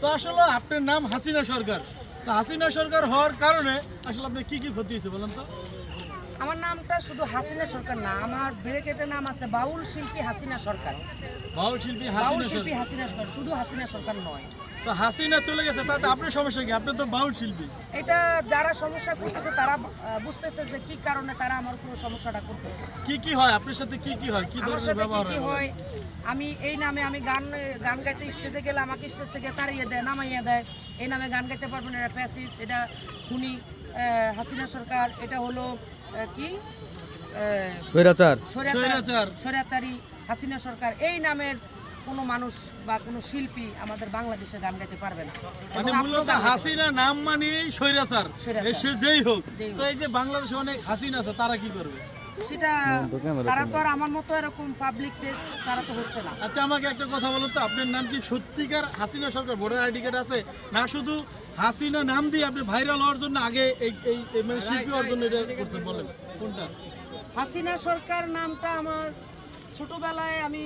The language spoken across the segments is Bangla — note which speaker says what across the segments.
Speaker 1: তো আসলে আপনার নাম হাসিনা সরকার। তো হাসিনা সরকার হওয়ার কারণে আসলে আপনার কি কি ক্ষতি হয়েছে বলেন তো?
Speaker 2: আমার নামটা শুধু হাসিনা সরকার না আমার ব্রেকেটের নাম আছে বাউল শিল্পী হাসিনা সরকার।
Speaker 1: বাউল শিল্পী
Speaker 2: বাউল
Speaker 1: হাসিনা
Speaker 2: শিল্পী হাসিনা সরকার শুধু হাসিনা সরকার নয়।
Speaker 1: তো হাসিনা চলে গেছে তাতে আপনার সমস্যা কি? আপনি তো বাউল শিল্পী।
Speaker 2: এটা যারা সমস্যা করতেছে তারা বুঝতেছে যে কি কারণে তারা আমার পুরো সমস্যাটা করতেছে।
Speaker 1: কি কি হয়? আপনার সাথে কি কি হয়? কি ধরনের ব্যবহার
Speaker 2: কি
Speaker 1: হয়?
Speaker 2: আমি এই নামে আমি গান গান গাইতে স্টেজে গেলে আমাকে স্টেজ থেকে তাড়িয়ে দেয় নামাইয়ে দেয়। এই নামে গান গাইতে পারবেন এটা ফ্যাসিস্ট এটা খুনি। হাসিনা সরকার এটা হলো কি?
Speaker 3: স্বৈরাচার।
Speaker 1: স্বৈরাচার।
Speaker 2: হাসিনা সরকার। এই নামের কোনো মানুষ বা কোনো শিল্পী আমাদের বাংলাদেশে গান গাইতে পারবে না।
Speaker 1: মানে মূলত হাসিনা নাম মানে স্বৈরাচার। সে যেই হোক। তো এই যে বাংলাদেশে অনেক হাসিনা আছে তারা কি করবে।
Speaker 2: সেটা তারা তো আর আমার মতো এরকম পাবলিক ফেস তারা তো হচ্ছে না।
Speaker 1: আচ্ছা আমাকে একটা কথা বলুন তো আপনার নাম কি সত্যিকার Hasina Sarkar? Voter ID card আছে। না শুধু হাসিনা নাম দিয়ে আপনি ভাইরাল হওয়ার জন্য আগে এই এই মানে শিল্পী হওয়ার জন্য এটা করতে বলেন। কোনটা?
Speaker 2: হাসিনা সরকার নামটা আমার ছোটবেলায় আমি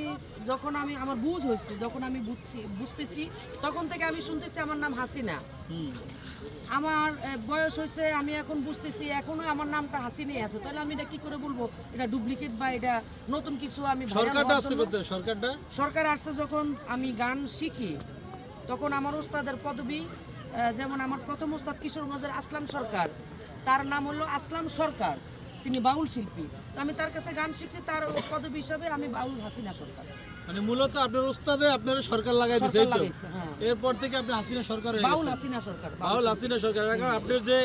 Speaker 2: যখন আমি আমার বুঝ হয়েছে যখন আমি বুঝছি বুঝতেছি তখন থেকে আমি শুনতেছি আমার নাম হাসিনা। আমার বয়স হয়েছে আমি এখন বুঝতেছি এখনও আমার নামটা হাসিনাই আছে। তাহলে আমি এটা কি করে বলব? এটা ডুপ্লিকেট বা এটা নতুন কিছু আমি
Speaker 1: সরকারটা আসছে করতে সরকারটা?
Speaker 2: সরকার আসছে যখন আমি গান শিখি তখন আমার ওস্তাদের পদবি যেমন আমার প্রথম ওস্তাদ কিশোরগঞ্জের আসলাম সরকার তার নাম হলো আসলাম সরকার। তিনি বাউল শিল্পী। তো আমি তার কাছে গান শিখছি তার পদবি হিসাবে আমি বাউল হাসিনা সরকার।
Speaker 1: মানে মূলত আপনার আপনার সরকার লাগাই তো?
Speaker 2: হ্যাঁ।
Speaker 1: এরপর থেকে আপনি হাসিনা সরকার হয়ে
Speaker 2: বাউল হাসিনা সরকার
Speaker 1: বাউল হাসিনা সরকার। এখন আপনার যে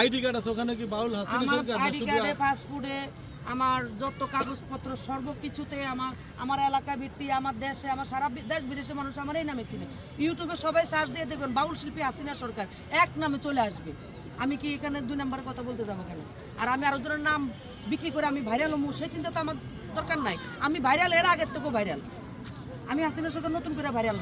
Speaker 1: আইডি কার্ড আছে ওখানে কি বাউল হাসিনা সরকার?
Speaker 2: আইডি কার্ডে ফাস্টফুডে আমার যত কাগজপত্র সর্বকিছুতে আমার আমার এলাকা ভিত্তি আমার দেশে আমার সারা দেশ বিদেশের মানুষ আমার এই নামে চিনে। ইউটিউবে সবাই সার্চ দিয়ে দেখবেন বাউল শিল্পী হাসিনা সরকার। এক নামে চলে আসবে। আমি কি এখানে দুই নাম্বার কথা বলতে যাব কেন? আর আমি আরও জনের নাম বিক্রি করে আমি ভাইরাল হব সেই চিন্তা তো আমার দরকার নাই। আমি ভাইরাল এর আগের থেকেও ভাইরাল আমি হাসিনা সরকার নতুন করে ভাইরাল